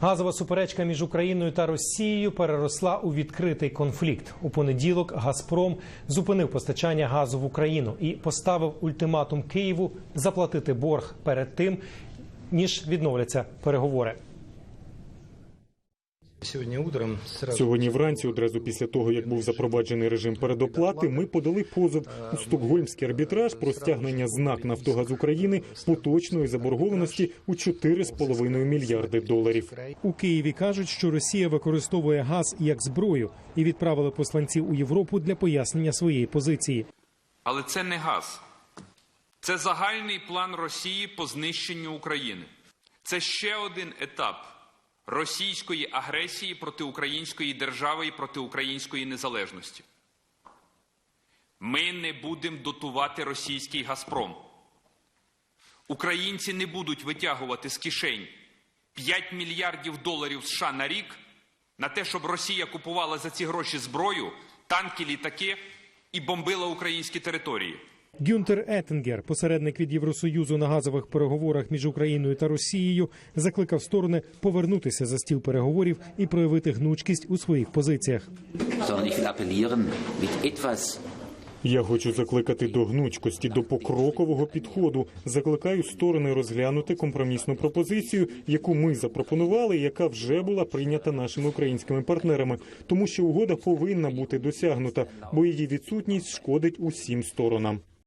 Газова суперечка між Україною та Росією переросла у відкритий конфлікт. У понеділок Газпром зупинив постачання газу в Україну і поставив ультиматум Києву заплатити борг перед тим, ніж відновляться переговори. Сегодня утром сразу Сьогодні вранці, одразу після того, як був запроваджений режим передоплати, ми подали позов у стокгольмський арбітраж про стягнення знак Нафтогаз України поточної заборгованості у 4,5 мільярди доларів. У Києві кажуть, що Росія використовує газ як зброю і відправили посланців у Європу для пояснення своєї позиції. Але це не газ. Це загальний план Росії по знищенню України. Це ще один етап російської агресії проти української держави і проти української незалежності. Ми не будемо дотувати російський Газпром. Українці не будуть витягувати з кишень 5 мільярдів доларів США на рік на те, щоб Росія купувала за ці гроші зброю, танки, літаки і бомбила українські території. Гюнтер Еттингер, посередник від Євросоюзу на газових переговорах між Україною та Росією, закликав сторони повернутися за стіл переговорів і проявити гнучкість у своїх позиціях. Я хочу закликати до гнучкості, до покрокового підходу. Закликаю сторони розглянути компромісну пропозицію, яку ми запропонували, яка вже була прийнята нашими українськими партнерами, тому що угода повинна бути досягнута, бо її відсутність шкодить усім сторонам.